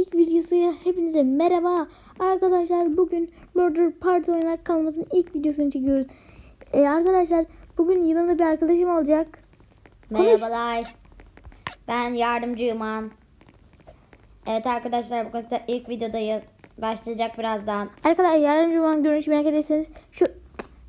İlk videosuya hepinize merhaba. Arkadaşlar bugün Murder Party oynar kanalımızın ilk videosunu çekiyoruz. Ee, arkadaşlar bugün yanımda bir arkadaşım olacak. Konuş. Merhabalar. Ben yardımcı Yuman. Evet arkadaşlar bu de ilk videodayız. Başlayacak birazdan. Arkadaşlar yardımcı olan görünüşü merak ederseniz şu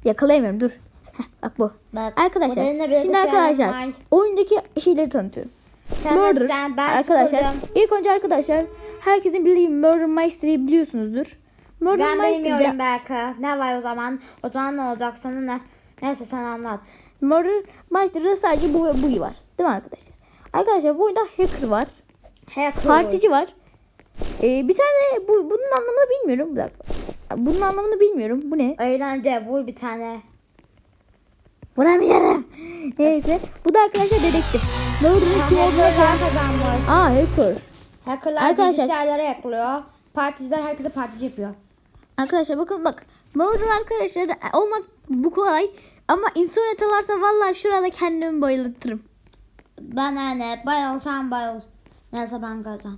yakalayamıyorum dur. Heh, bak bu. Bak, Arkadaşlar şimdi arkadaşlar var. oyundaki şeyleri tanıtıyorum. Sen- Murder sen- ben arkadaşlar sıkıldım. ilk önce arkadaşlar herkesin bildiği Murder Mystery'i biliyorsunuzdur. Murder Ben Mystery'de bilmiyorum belki. Ne var o zaman? O zaman ne olacak sana ne? Neyse sen anlat. Murder Mystery'de sadece bu bu var. Değil mi arkadaşlar? Arkadaşlar bu oyunda hacker var. Hacker. Partici var. Ee, bir tane bu bunun anlamını bilmiyorum. Bir dakika. Bunun anlamını bilmiyorum. Bu ne? Eğlence vur bir tane. Vuramıyorum. Neyse. Bu da arkadaşlar dedektif. Murder'ın kim kazanmış. Aa hacker. Hackerlar Arkadaşlar- bilgisayarlara yaklıyor. Particiler herkese partici yapıyor. Arkadaşlar bakın bak. Murder arkadaşlar olmak bu kolay. Ama insan atalarsa vallahi şurada kendimi bayıltırım. Bana ne? Bayıl sen bayıl. Neyse ben kazan.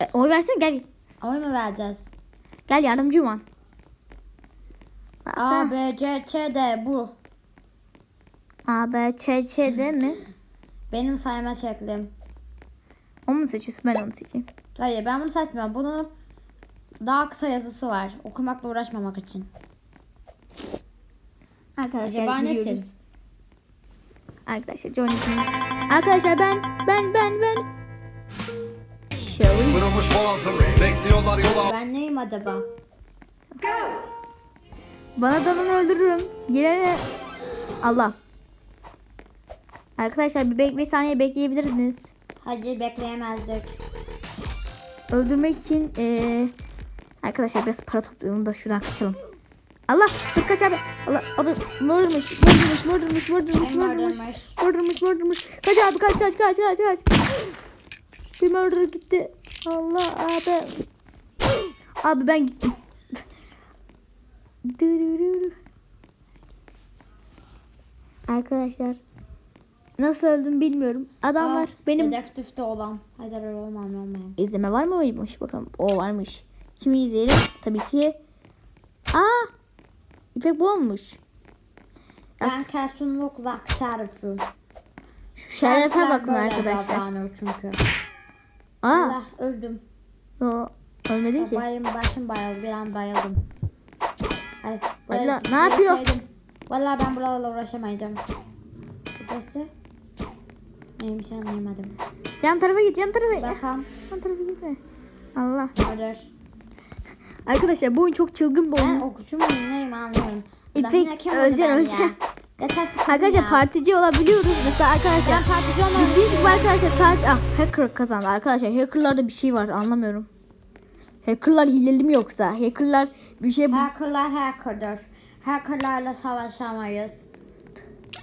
E, oy versene gel. Oy mu vereceğiz? Gel yardımcı Uman. A, B, C, Ç, D bu. A, B, Ç, Ç, D mi? Benim sayma şeklim. Onu mu seçiyorsun? Ben onu seçeyim. Hayır ben bunu seçmiyorum. Bunun daha kısa yazısı var. Okumakla uğraşmamak için. Arkadaşlar Acaba gidiyoruz. nesin? Arkadaşlar Johnny Sins. Arkadaşlar ben ben ben ben. Shall Kırılmış boğazım Bekliyorlar yola Ben neyim acaba? Bana dalanı öldürürüm. Gelene Allah. Arkadaşlar bir, bek bir saniye bekleyebilirsiniz. Hayır bekleyemezdik. Öldürmek için eee arkadaşlar biraz para toplayalım da şuradan kaçalım. Allah dur kaç abi. Allah abi murdurmuş murdurmuş Kim murdurmuş murdurmuş? murdurmuş murdurmuş. Kaç abi kaç kaç kaç kaç kaç. Bir murder gitti. Allah abi. Abi ben gittim. Arkadaşlar nasıl öldüm bilmiyorum. Adamlar Aa, benim Dedektifte olan. Hayır olmam olmayayım. İzleme var mıymış bakalım. O varmış. Kimi izleyelim? Tabii ki. Aa! İpek bu olmuş. Ben kesinlikle şerifim. Şu şerefe bakın arkadaşlar. çünkü. Aa! Allah öldüm. O ölmedi ki. Bayım başım bayıldı. Bir an bayıldım. Ay, Allah, ne yapıyor? Vallahi ben buralarla uğraşamayacağım. Burası neymiş anlayamadım. Yan tarafa git, yan tarafa. Bakalım. Yan tarafa gitme. Allah. Öder. Arkadaşlar bu oyun çok çılgın bir Ben oyun. okuşum muyum neyim anlıyorum. İpek, öleceksin, ben öleceksin. Arkadaşlar ya. partici olabiliyoruz. Mesela arkadaşlar. Ben partici olmadım. Bildiğiniz gibi arkadaşlar sadece ah, hacker kazandı. Arkadaşlar hackerlarda bir şey var anlamıyorum. Hackerlar hileli mi yoksa? Hackerlar bir şey Hackerlar hackerdır. Hackerlarla savaşamayız.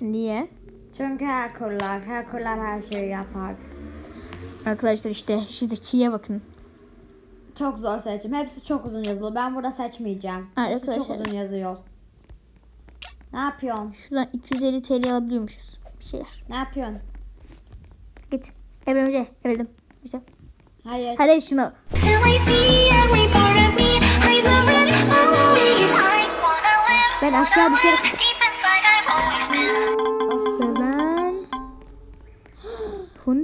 Niye? Çünkü hackerlar, hackerlar her şeyi yapar. Arkadaşlar işte şu zekiye bakın. Çok zor seçim. Hepsi çok uzun yazılı. Ben burada seçmeyeceğim. Hepsi çok Arkadaşlar. uzun yazıyor. Ne yapıyorsun? Şuradan 250 TL alabiliyormuşuz. Bir şeyler. Ne yapıyorsun? Git. Evlen Hoca. Evlendim. İşte. Hayır. Hadi şunu. Till I see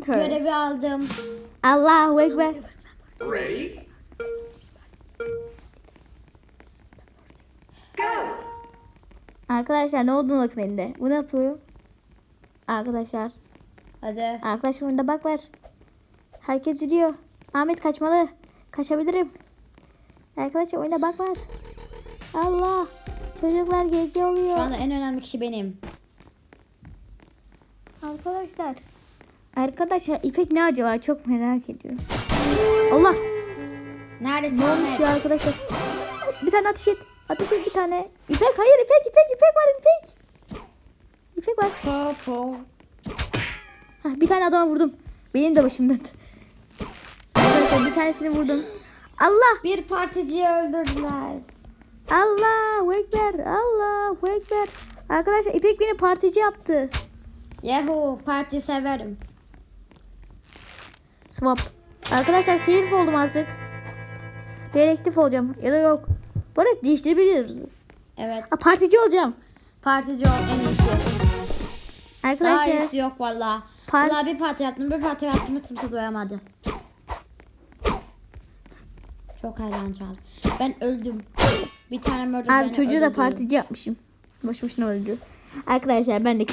Hunter. Görevi aldım. Allahu Ekber. Ready Arkadaşlar ne olduğunu bakın elinde. Bu ne yapıyor? Arkadaşlar. Hadi. Arkadaşlar önünde bak var. Herkes yürüyor. Ahmet kaçmalı. Kaçabilirim. Arkadaşlar oyunda bak var. Allah. Çocuklar gece oluyor. Şu anda en önemli kişi benim. Arkadaşlar. Arkadaşlar İpek ne acaba çok merak ediyorum. Allah Neredesin ne olmuş ya arkadaşlar. Bir tane ateş et. Ateş et bir tane. İpek hayır İpek İpek İpek var İpek. İpek var. Popo. Hah, bir tane adama vurdum. Benim de başım döndü. Arkadaşlar bir tanesini vurdum. Allah Bir particiyi öldürdüler. Allahu Ekber Allahu Ekber. Arkadaşlar İpek beni partici yaptı. Yahu parti severim. Swap. Arkadaşlar şerif oldum artık. Dedektif olacağım ya da yok. Arada değiştirebiliriz. Evet. Ha, partici olacağım. Partici ol en iyisi. Daha Arkadaşlar iyisi yok valla. Part- Valla bir parti yaptım bir parti yaptım kimse doyamadı. Çok eğlenceli. Ben öldüm. Bir tane murder abi çocuğu da partici yapmışım. Boş boşuna öldü. Arkadaşlar ben de.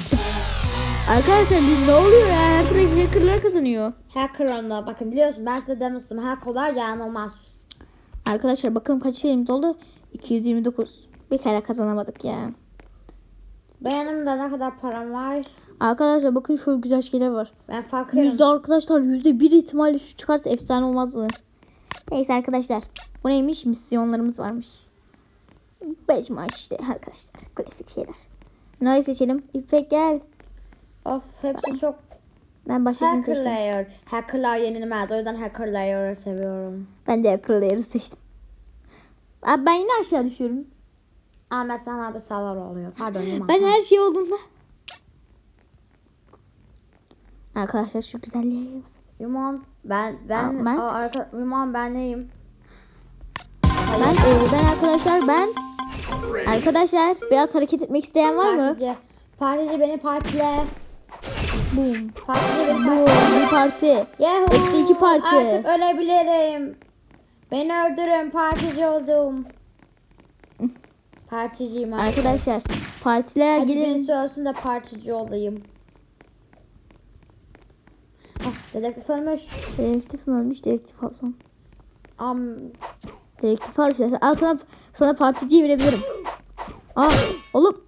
Arkadaşlar biz ne oluyor ya? Her türlü hackerlar kazanıyor. Hacker onda bakın biliyorsun ben size demiştim hackerlar yanılmaz. Arkadaşlar bakalım kaç şeyimiz oldu? 229. Bir kere kazanamadık ya. Benim de ne kadar param var. Arkadaşlar bakın şöyle güzel şeyler var. Ben fakirim. Yüzde arkadaşlar yüzde bir ihtimalle şu çıkarsa efsane olmaz mı? Neyse arkadaşlar. Bu neymiş? Misyonlarımız varmış. Beş maaş işte arkadaşlar. Klasik şeyler. Neyi seçelim? İpek gel. Of hepsi çok Ben baştakini seçtim. hackerlar. Hackerlar yenilmez. O yüzden hackerları seviyorum. Ben de akıllıları seçtim. Abi ben yine aşağı düşüyorum. Ahmet sana bir salar oluyor. Pardon. Ben her şey olduğunda. Arkadaşlar şu güzelliğe bak. Yaman ben ben Aa, ben- Aa, arka, Yaman ben neyim? Ben, e, ben arkadaşlar ben Arkadaşlar biraz hareket etmek isteyen var mı? Partici. Partici beni partile. Boom. Beni Bu partile. bir parti. Yahoo! İki parti. Artık ölebilirim. Beni öldürün partici oldum. Particiyim artık. Arkadaşlar partiler Hadi gelin. birisi ölsün de partici olayım. Ah, dedektif ölmüş. Dedektif mi ölmüş? Dedektif al son. Am Dedektif al istersen. Al sana, sana particiyi verebilirim. Aa oğlum.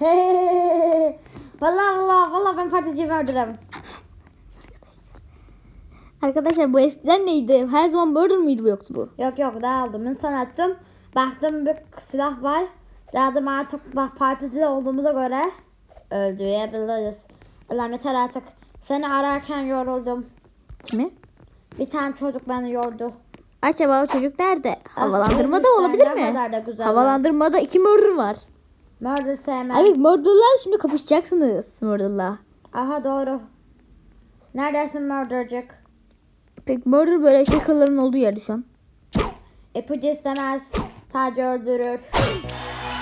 Vallahi vallahi ben particiyimi öldürürüm. Arkadaşlar bu eskiden neydi? Her zaman murder mıydı bu yoksa bu? Yok yok daha aldım. İnsan attım. Baktım bir silah var. Dedim artık bak partici olduğumuza göre öldürebiliriz. Ulan yeter artık. Seni ararken yoruldum. Kimi? Bir tane çocuk beni yordu. Acaba o çocuk nerede? Ah, Havalandırma da olabilir mi? Havalandırmada iki murder var. Murder sevmem. Abi murderlar şimdi kapışacaksınız murderla. Aha doğru. Neredesin murdercık? Pek murder böyle hackerların olduğu yerde şu an. İpucu istemez. Sadece öldürür.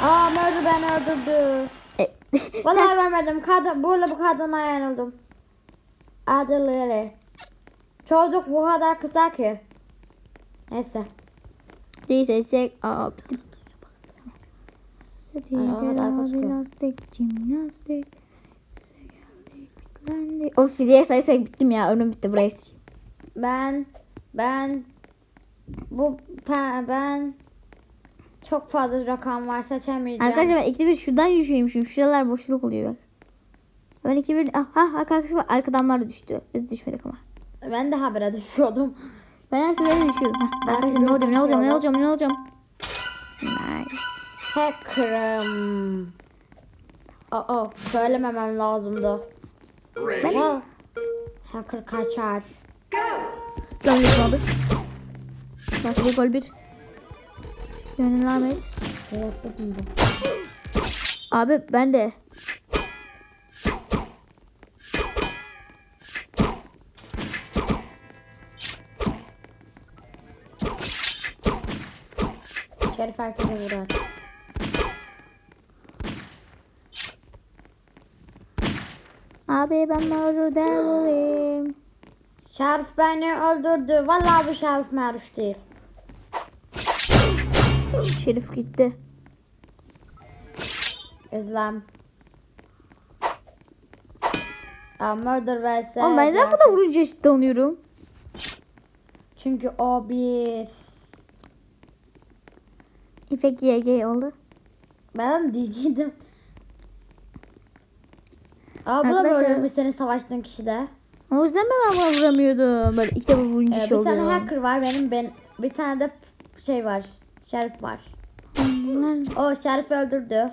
Aa murder beni öldürdü. E, Vallahi vermedim. Kadın, burada bu kadına yanıldım. Adılları. Çocuk bu kadar kısa ki. Neyse. Neyse sek. Aa lastik, jimnastik. Bitlendik. Of fiziğe saysak bittim ya. Önüm bitti buraya seçeyim. Ben ben bu ben, çok fazla rakam var seçemeyeceğim. Arkadaşlar ben ikide bir şuradan düşüyorum şimdi. Şuralar boşluk oluyor bak. Ben ikide bir... Ah, ah arkadaşlar arkadanlar da düştü. Biz düşmedik ama. ben de habere düşüyordum. Ben her seferinde Ben arkadaşlar ne olacağım ne olacağım ne düşüyorum. olacağım ne olacağım. Hacker'ım. Aa, söylememem lazımdı. Ready? Well, hacker kaçar. Gol bir aldık. Bak bu gol bir. Gönül Ahmet. Abi ben de. Şerif herkese vurar. Abi ben murder devil'im. Şerif beni öldürdü. Vallahi bu Şerif Meruf değil. Şerif gitti. İzlem. Aa, murder vs. Ama ben neden buna vurunca eşit donuyorum? Çünkü o bir. İpek YG oldu. Ben diyecektim. Aa bu da Arkadaşlar- böyle bir senin savaştığın kişi de. O yüzden ben buna vuramıyordum? Böyle ilk defa vurunca Ee, şey bir oluyor. tane hacker var benim ben bir tane de şey var. Şerif var. O Şerif öldürdü.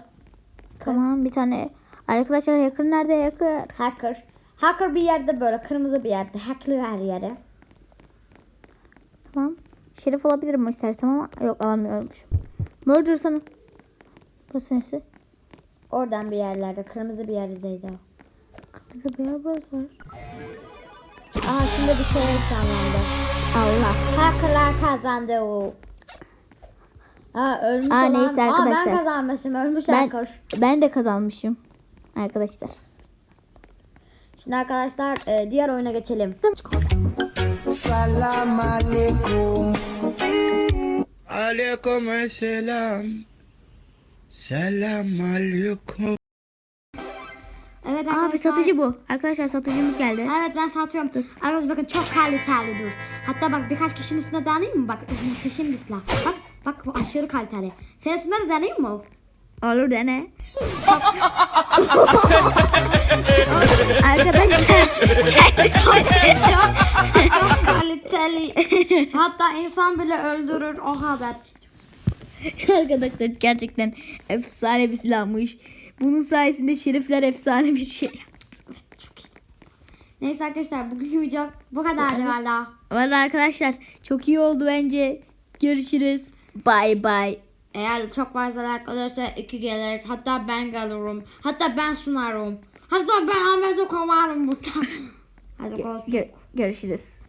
Tamam bir tane. Arkadaşlar hacker nerede hacker? Hacker. Hacker bir yerde böyle kırmızı bir yerde. Hacklı her yere. Tamam. Şerif alabilirim mi istersem ama yok alamıyormuşum. Murder sana. Burası neresi? Oradan bir yerlerde kırmızı bir yerdeydi o. Kırmızı beyaz var. Aha şimdi bir şey yaşandı. Allah. Hackerlar kazandı o. Aa ölmüş Aa, olan. neyse Aa ben arkadaşlar. kazanmışım. Ölmüş Ben, hacker. ben de kazanmışım. Arkadaşlar. Şimdi arkadaşlar e, diğer oyuna geçelim. Salam alaikum. Aleyküm selam. Selam aleyküm. Abi satıcı bu. Arkadaşlar satıcımız geldi. Evet ben satıyorum. Arkadaşlar bakın çok kaliteli dur. Hatta bak birkaç kişinin üstünde deneyeyim mi? Bak muhteşem bir silah. Bak bak bu aşırı kaliteli. Senin üstünde de deneyeyim mi? Olur dene. Arkadaşlar. Çok kaliteli. Hatta insan bile öldürür o kadar. Arkadaşlar gerçekten efsane bir silahmış. Bunun sayesinde şerifler efsane bir şey. Neyse arkadaşlar bugün video bu kadardı valla. Var arkadaşlar çok iyi oldu bence. Görüşürüz. Bye bye. Eğer çok fazla like alırsa iki gelir. Hatta ben gelirim. Hatta ben sunarım. Hatta ben Ahmet'i kovarım buradan. Hadi Gö- go. gö- görüşürüz.